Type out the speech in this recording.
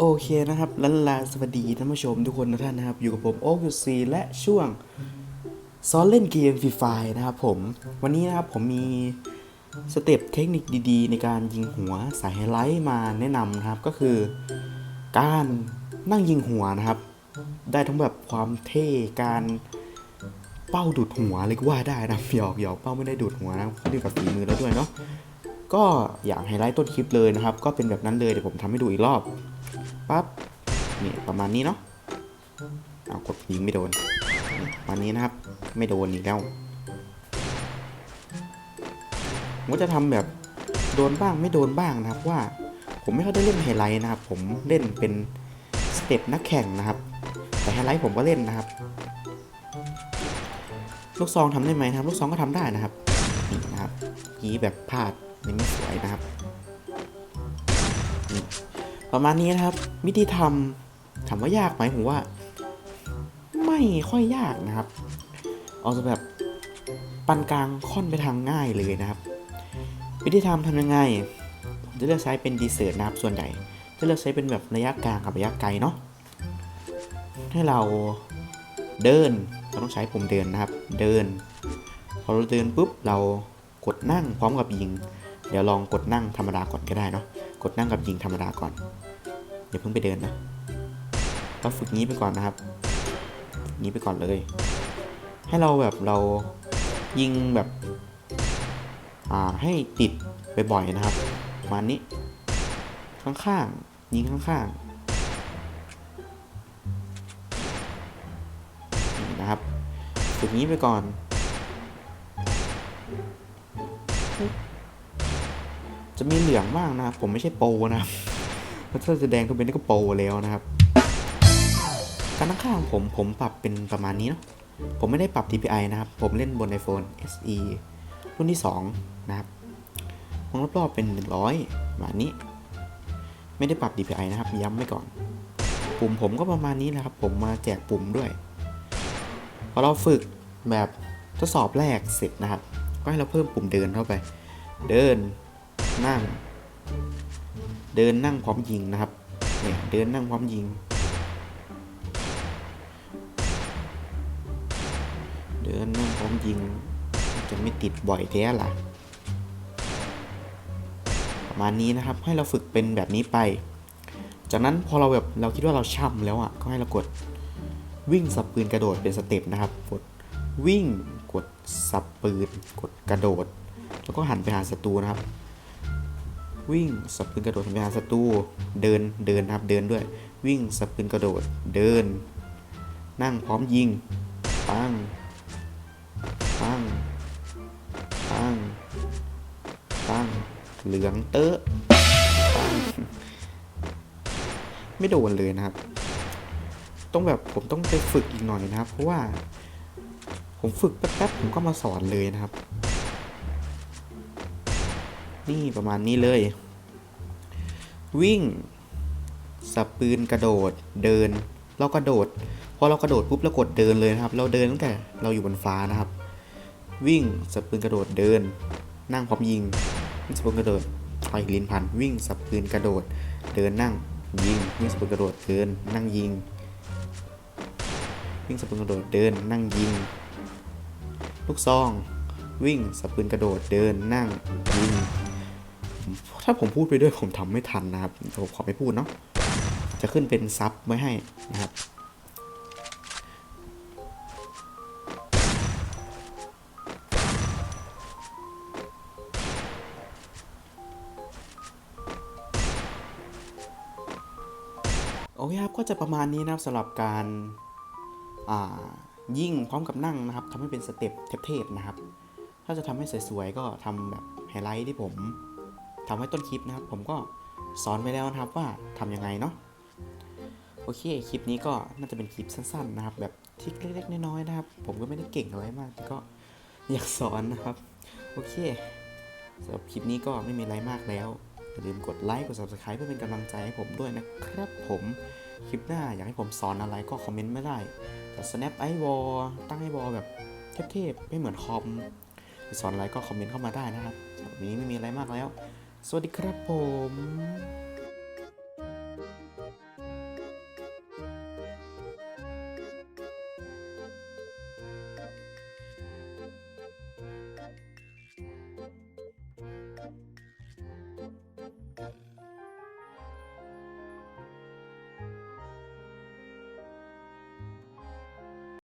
โอเคนะครับลันลาสวัสดีท่านผู้ชมทุกคนทุกท่านนะครับ อยู่กับผมโอ๊กยูซีและช่วงซ้อนเล่นเกมฟรีไฟนะครับผมวันนี้นะครับผมมีสเต็ปเทคนิคดีๆ ในการยิงหัวสายไฮไลท์มาแนะนำนะครับ ก็คือการนั่งยิงหัวนะครับ ได้ทั้งแบบความเท่การเป้าดูดหัวเลยก็ว่าได้นะหยอกหยอกเป้าไม่ได้ดูดหัวนะขึ้นอยู่กับฝีมือแล้วด้วยเนาะก็อย่างไฮไลท์ต้นคลิปเลยนะครับ ก็เป็นแบบนั้นเลยเดี๋ยวผมทำให้ดูอีกรอบ ปั๊บนี่ประมาณนี้เนาะเอากดยิงไม่โดนนี่ประมาณนี้นะครับ ไม่โดนอีกแล้วผมก็จะทำแบบโดนบ้างไม่โดนบ้างนะครับว่าผมไม่ค่อยได้เล่นไฮไลท์นะครับ ผมเล่นเป็นสเต็ปนักแข่งนะครับ แต่ไฮไลท์ผมก็เล่นนะครับ ลูกซองทำได้ไหมครับ ลูกซองก็ทำได้นะครับนี่นะครับยีแบบพลาดนี่ไม่สวยนะครับ ประมาณนี้นะครับ วิธีทำถามว่ายากไหมผมว่า ไม่ค่อยยากนะครับเอาจะแบบปานกลางค่อนไปทางง่ายเลยนะครับ วิธีทำทำยังไงผมจะเลือกใช้เป็นดีเซอร์นะครับส่วนใหญ่จะเลือกใช้เป็นแบบระยะกลางกับระยะไกลเนาะให้เราเดินเราต้องใช้ปุ่มเดินนะครับ เดิน พอเราเดินปุ๊บเรากดนั่งพร้อมกับยิง เดี๋ยวลองกดนั่งธรรมดาก่อนก็ได้เนาะ กดนั่งกับยิงธรรมดาก่อนอย่าเพิ่งไปเดินนะเราฝึกงี้ไปก่อนนะครับงี้ไปก่อนเลย ให้เราแบบเรายิงแบบอ่าให้ติดบ่อยๆนะครับมานี้ ข้างๆยิงข้างๆนี่นะครับฝึกงี้ไปก่อน จะมีเหลืองบ้างนะครับ ผมไม่ใช่โปรนะครับเพราะถ้าจะแดงทุกเป็นนี่ก็โปรแล้วนะครับ การตั้งค่าของผมผมปรับเป็นประมาณนี้เนาะผมไม่ได้ปรับ DPI นะครับ ผมเล่นบน iPhone SE รุ่นที่ 2 นะครับมองรอบๆเป็น 100ประมาณนี้ ไม่ได้ปรับ DPI นะครับ ย้ำไว้ก่อน ปุ่มผมก็ประมาณนี้นะครับ ผมมาแจกปุ่มด้วย พอเราฝึกแบบทดสอบแรกเสร็จนะครับ ก็ให้เราเพิ่มปุ่มเดินเข้าไป เดิน นั่งเดินนั่งพร้อมยิงนะครับเนี่ยเดินนั่งพร้อมยิง เดินนั่งพร้อมยิง จะไม่ติดบ่อยแท้ล่ะประมาณนี้นะครับให้เราฝึกเป็นแบบนี้ไป จากนั้นพอเราแบบเราคิดว่าเราช่ำแล้วอะก็ให้เรากดวิ่งสับปืนกระโดดเป็นสเต็ปนะครับกดวิ่งกดสับปืน กดกระโดด แล้วก็หันไปหาศัตรูนะครับ วิ่งสับปืนกระโดดหันไปหาศัตรูเดินเดินนะครับเดินด้วย วิ่งสับปืนกระโดดเดิน นั่งพร้อมยิงปังปังปังปังเหลืองเตอะปังไม่โดนเลยนะครับ ต้องแบบผมต้องไปฝึกอีกหน่อยนะครับ เพราะว่า ผมฝึกแป๊บๆผมก็มาสอนเลยนะครับ นี่ประมาณนี้เลย วิ่ง สับปืนกระโดดเดินเรากระโดดพอเรากระโดดปุ๊บเรากดเดินเลยนะครับ เราเดินตั้งแต่เราอยู่บนฟ้านะครับ วิ่งสับปืนกระโดดเดิน นั่งพร้อมยิงวิ่งสับปืนกระโดดถอยลินพันวิ่งสับปืนกระโดด เดินนั่งยิงวิ่งสับปืนกระโดดเดิน นั่งยิง วิ่งสับปืนกระโดดเดิน นั่งยิง ลูกซอง วิ่งสับปืนกระโดดเดินนั่งยิง ถ้าผมพูดไปด้วยผมทำไม่ทันนะครับผมขอไม่พูดเนาะจะขึ้นเป็นซับไว้ให้นะครับโอเคครับก็จะประมาณนี้นะครับสำหรับการยิ่งพร้อมกับนั่งนะครับทำให้เป็นสเต็ปเทพๆนะครับ ถ้าจะทำให้สวยๆก็ทำแบบไฮไลท์ที่ผม ทำไว้ต้นคลิปนะครับ ผมก็สอนไปแล้วนะครับว่าทำยังไงเนาะโอเคคลิปนี้ก็น่าจะเป็นคลิปสั้นๆนะครับ แบบทริคเล็กๆน้อยๆนะครับ ผมก็ไม่ได้เก่งอะไรมากแต่ก็อยากสอนนะครับ โอเคสำหรับคลิปนี้ก็ไม่มีอะไรมากแล้วอย่าลืมกดไลค์กด subscribe เพื่อเป็นกำลังใจให้ผมด้วยนะครับผมคลิปหน้าอยากให้ผมสอนอะไรก็คอมเมนต์ไม่ได้แต่ snap i w a l l ตั้ง i w a l l แบบเทพๆไม่เหมือนคอมสอนอะไรก็คอมเมนต์เข้ามาได้นะครับวันนี้ไม่มีอะไรมากแล้ว สวัสดีครับผม